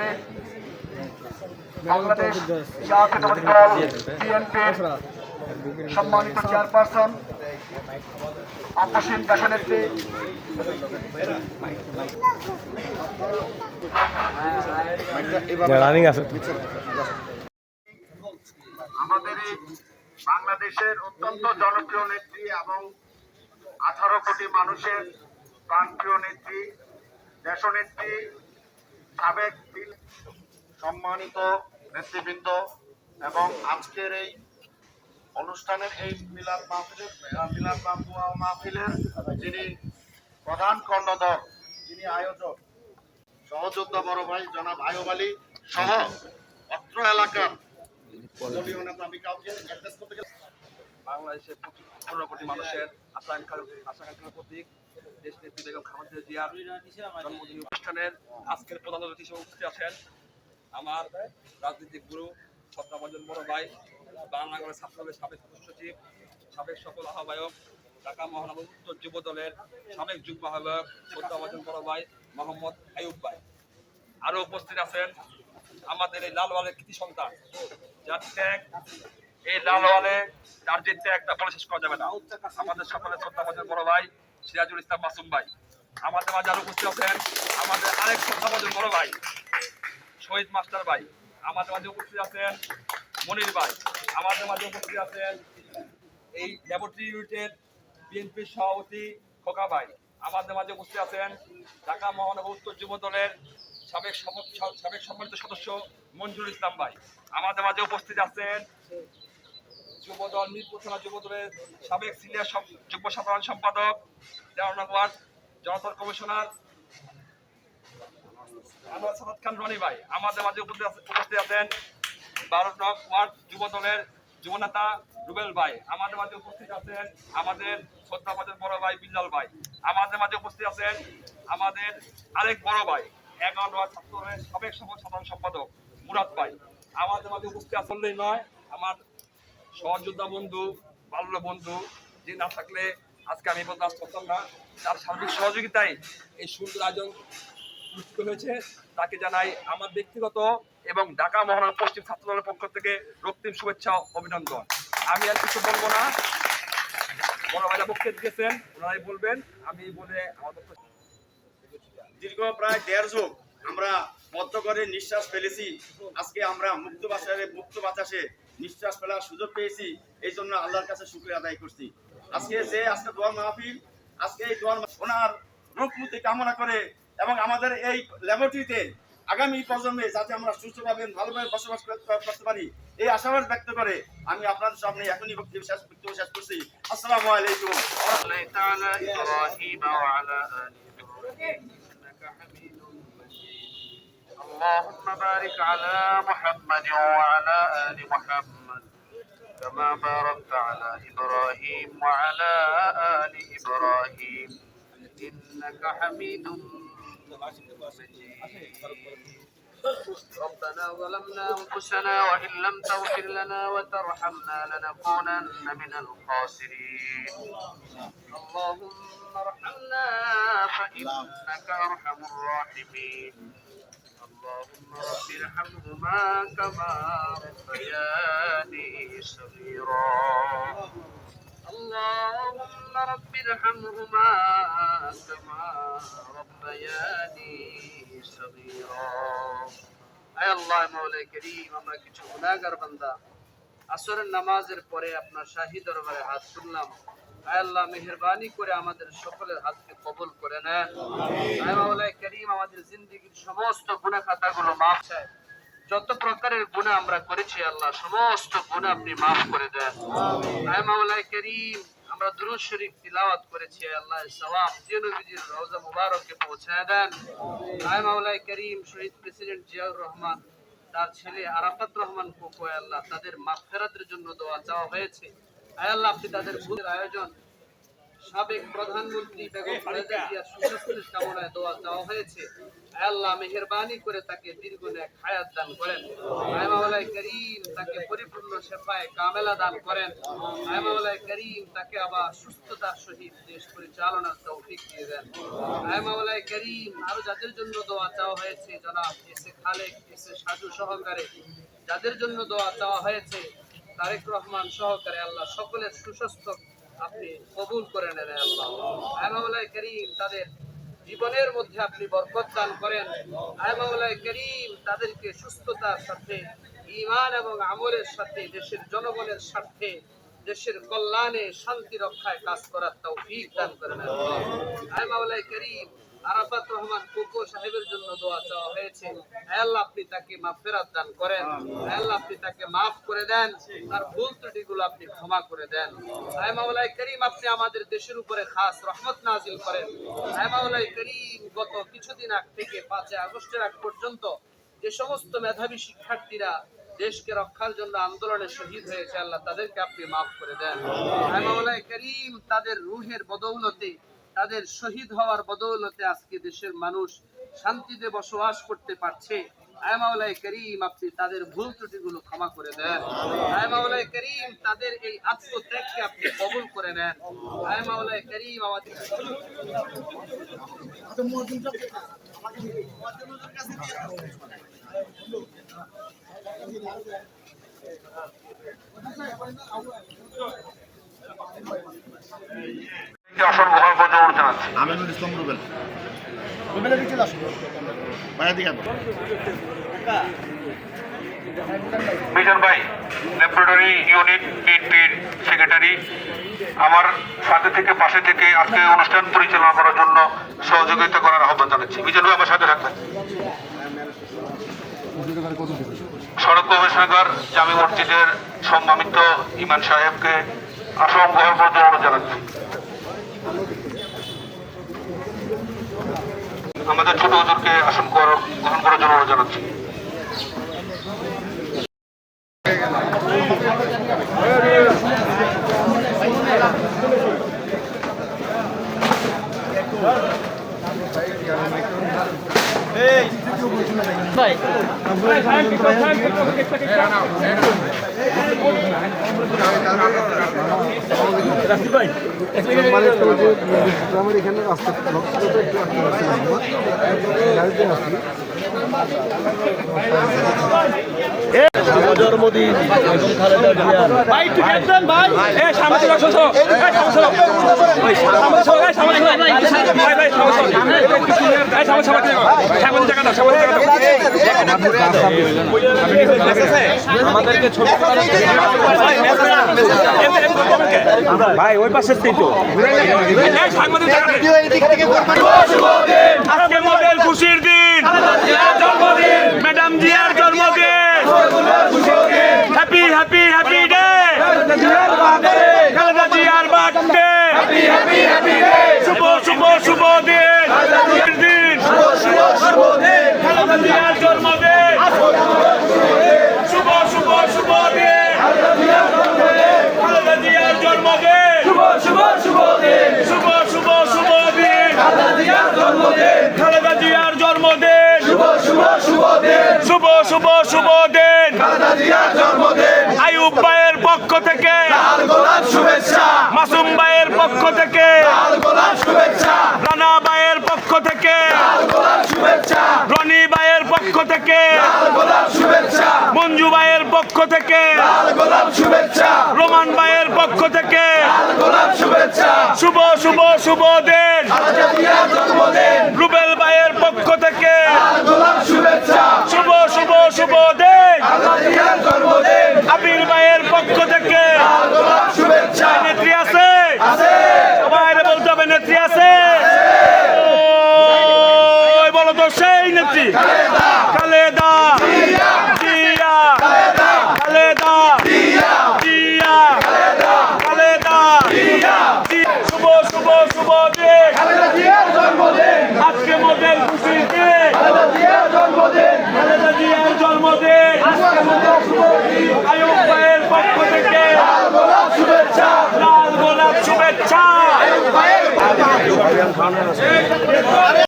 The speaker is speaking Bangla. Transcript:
কর্তৃক বাংলাদেশ জাতীয়তাবাদী দল বিএনপির সম্মানিত চেয়ারপারসন আপসীন দেশনেত্রী রানিং আছে। আমাদের এই বাংলাদেশের অত্যন্ত জনপ্রিয় নেত্রী এবং আঠারো কোটি মানুষের প্রাণপ্রিয় নেত্রী দেশনেত্রী সাবেক সম্মানিত নেতৃবৃন্দ এবং আজকের এই অনুষ্ঠানের এই মিলাদ মাহফিলের মিলাদ মাহফিলের যিনি প্রধান কর্ণধর যিনি আয়োজক সহযোদ্ধা বড় ভাই জনাব আয়ুব আলী সহ অত্র এলাকার দলীয় নেতা আমি কাউকে করতে গেলে বাংলাদেশের পনেরো কোটি মানুষের আশা আকাঙ্ক্ষা- আশা প্রতীক, দেশ নেত্রী বেগম জিয়ার জন্মদিন অনুষ্ঠানের আজকের প্রধান অতিথি হিসেবে উপস্থিত আছেন আমার রাজনৈতিক গুরু ছত্রাবজন বড় ভাই বাংলাগড়ের ছাত্রদলের সাবেক সচিব, সাবেক সফল আহ্বায়ক, ঢাকা মহানগর উত্তর যুব দলের সাবেক যুগ্ম আহ্বায়ক ছত্রাবজন বড় ভাই মোহাম্মদ আয়ুব ভাই। আরও উপস্থিত আছেন আমাদের এই লালওয়ালের কৃতি সন্তান, যার ত্যাগ এই লালওয়ালে তার যে একটা বলে শেষ করা যাবে না। আমাদের সকলের শ্রদ্ধাভাজন বড় ভাই সিরাজুল ইসলাম মাসুম ভাই। আমাদের মাঝে আরও উপস্থিত আছেন আমাদের আরেক শ্রদ্ধাভাজন বড় ভাই শহীদ মাস্টার ভাই। আমাদের মাঝে উপস্থিত আছেন মনির ভাই। আমাদের মাঝে উপস্থিত আছেন এই ল্যাবরেটরি ইউনিটের বিএনপির সভাপতি খোকা ভাই। আমাদের মাঝে উপস্থিত আছেন ঢাকা মহানগর উত্তর যুব দলের সাবেক সাবেক সম্মানিত সদস্য মঞ্জুর ইসলাম ভাই। আমাদের মাঝে উপস্থিত আছেন যুবদল, মিরপুর থানা যুবদলের সাবেক সিনিয়র যুগ্ম সাধারণ সম্পাদক তেরো নং ওয়ার্ড কমিশনার, আনোয়ার সাদাত খান রনি ভাই। আমাদের মাঝে উপস্থিত আছেন বারো নং ওয়ার্ড যুবদলের যুবনেতা রুবেল ভাই। আমাদের মাঝে উপস্থিত আছেন আমাদের শ্রদ্ধাবাদের বড় ভাই বিল্লাল ভাই। আমাদের মাঝে উপস্থিত আছেন আমাদের আরেক বড় ভাই, এগারো ছাত্রের সাবেক সাধারণ সম্পাদক মুরাদ ভাই। আমাদের মাঝে উপস্থিত আসলেই নয়, আমার সহযোদ্ধা বন্ধু, বাল্য বন্ধু, যে না থাকলে আজকে আমি বলতে আসতাম না। তার সার্বিক সহযোগিতায় এই সুন্দর আয়োজন হয়েছে। তাকে জানাই আমার ব্যক্তিগত এবং ঢাকা মহানগর পশ্চিম ছাত্র দলের পক্ষ থেকে রক্তিম শুভেচ্ছা অভিনন্দন। আমি আর কিছু বলব না। বড় ভাইরা বক্তব্য দিয়েছেন ওনারাই বলবেন। আমি বলে বক্তব্য দীর্ঘ প্রায় দেড় যুগ আমরা বদ্ধ করে নিঃশ্বাস ফেলেছি। আজকে আমরা মুক্ত বাতাসে মুক্ত বাতাসে নিঃশ্বাস ফেলার সুযোগ পেয়েছি এই জন্য আল্লাহর কাছে শুক্রিয়া আদায় করছি। আজকে যে আজকে দোয়ার মাহফিল আজকে এই দোয়ার ওনার রূপমূর্তি কামনা করে এবং আমাদের এই ল্যাবরেটরিতে আগামী প্রজন্মে যাতে আমরা সুস্থভাবে ভালোভাবে বসবাস করতে করতে পারি এই আশাবাদ ব্যক্ত করে আমি আপনাদের সামনে এখনই বক্তব্য শেষ বক্তব্য শেষ করছি। আসসালামু আলাইকুম। اللهم بارك على محمد وعلى آل محمد كما باركت على إبراهيم وعلى آل إبراهيم. إنك حميد ربنا ظلمنا أنفسنا وإن لم تغفر لنا وترحمنا لنكونن من الخاسرين. اللهم ارحمنا فإنك أرحم الراحمين. اللهم رب ارحمهما كما ربياني صغيرا اللهم رب ارحمهما كما ربياني صغيرا আয় আল্লাহ মৌলাই করিম আমরা কিছু গুনাহগার বান্দা আসরের নামাজের পরে আপনার শাহী দরবারে হাত তুললাম আয় আল্লাহ মেহরবানি করে আমাদের সকলের হাতকে কবুল করে আমাদের সমস্ত খাতাগুলো মাফ চায়। যত প্রকারের গুনাহ আমরা করেছি, আল্লাহ সমস্ত গুনাহ আপনি মাফ করে দেন। করিম, আমরা শরীফ তিলাওয়াত করেছি, আল্লাহ রওজা পৌঁছায় দেন। আয় করিম, শহীদ প্রেসিডেন্ট জিয়াউর রহমান, তার ছেলে আরাফাত রহমান কোকো আল্লাহ তাদের মাগফিরাতের জন্য দোয়া চাওয়া হয়েছে। আয় আপনি তাদের ভূতের আয়োজন। সাবেক প্রধানমন্ত্রী বেগম খালেদা জিয়ার সুস্বাস্থ্যের কামনায় দোয়া চাওয়া হয়েছে। আল্লাহ মেহেরবানি করে তাকে দীর্ঘ নেক হায়াত দান করেন। আয় মাওলাই করিম তাকে পরিপূর্ণ শেফায় কামেলা দান করেন। আয় মাওলাই করিম তাকে আবার সুস্থতার সহিত দেশ পরিচালনার তৌফিক দিয়ে দেন। আয় মাওলাই করিম আরও যাদের জন্য দোয়া চাওয়া হয়েছে, জনাব এসে খালেক, এসে সাজু সহকারে। যাদের জন্য দোয়া চাওয়া হয়েছে তারেক রহমান সহকারে আল্লাহ সকলের সুস্বাস্থ্য আপনি কবুল করে নেন আল্লাহ। করিম, তাদের জীবনের মধ্যে আপনি বরকত দান করেন। আয়মাউলাই করিম, তাদেরকে সুস্থতার সাথে, ঈমান এবং আমলের সাথে, দেশের জনগণের স্বার্থে, দেশের কল্যাণে শান্তি রক্ষায় কাজ করার তৌফিক দান করেন আল্লাহ। আয়মাউলাই করিম আরাফাত রহমান কোকো সাহেবের জন্য দোয়া চাওয়া হয়েছে। আল্লাহ, আপনি তাকে দান করেন। আল্লাহ, আপনি তাকে মাফ করে দেন। তার ভুল আপনি ক্ষমা করে দেন। করিম, আপনি আমাদের দেশের উপরে খাস রহমত নাজিল করেন। করিম, গত কিছুদিন আগ থেকে আগস্টের আগ পর্যন্ত যে সমস্ত মেধাবী শিক্ষার্থীরা দেশকে রক্ষার জন্য আন্দোলনে শহীদ হয়েছে, আল্লাহ তাদেরকে আপনি মাফ করে দেন। আয় করিম, তাদের রুহের বদৌলতে তাদের শহীদ হওয়ার বদৌলতে আজকে দেশের মানুষ শান্তিতে বসবাস করতে পারছে। আয় মাওলাই করিম, আপনি তাদের ভুল ত্রুটিগুলো ক্ষমা করে দেন। আয় মাওলাই করিম, তাদের এই আত্মত্যাগকে আপনি কবুল করে নেন। আয় মাওলাই করিম, আমাদের অসংখ্য ইউনিট সেক্রেটারি আমার সাথে থেকে, পাশে থেকে আজকে অনুষ্ঠান পরিচালনা করার জন্য সহযোগিতা করার আহ্বান জানাচ্ছি। মিজান ভাই, আমার সাথে থাকবেন। সড়ক কমিশনার জামি মসজিদের সম্মানিত ইমান সাহেবকে অসংখ্য ধন্যবাদ জানাচ্ছি। আমাদের ছোট হুজুরকে আসন গ্রহণ করার জন্য জানাচ্ছি। আমার এখানে রাস্তা একটু আটকে ভাই একটু এ ওই ভাই ভাই জায়গা দাও জায়গা দাও আমাদেরকে ছোট ভাই পাশের দিন তো সাংবাদিক খুশির দিন। ম্যাডাম জিয়ার জন্মদিন। Happy happy happy day Khaleda জিয়ার বার্থডে শুভ শুভ শুভ দিন খালেদা জিয়ার জন্মদিন শুভ শুভ শুভ দিন খালেদা জিয়ার জন্মদিন শুভ শুভ শুভ দিন শুভ শুভ শুভ দিন খালেদা জিয়ার জন্মদিন শুভ শুভ শুভ দিন শুভ শুভ দিন। দিন আয়ুব ভাইয়ের পক্ষ থেকে। মাসুম ভাইয়ের পক্ষ থেকে। রানা ভাইয়ের পক্ষ থেকে। রনি ভাইয়ের পক্ষ থেকে। পক্ষ থেকে। রোমান ভাইয়ের পক্ষ থেকে। শুভ শুভ শুভ দিন রুবেল ভাইয়ের পক্ষ থেকে। শুভ শুভ শুভ দিন আবির ভাইয়ের পক্ষ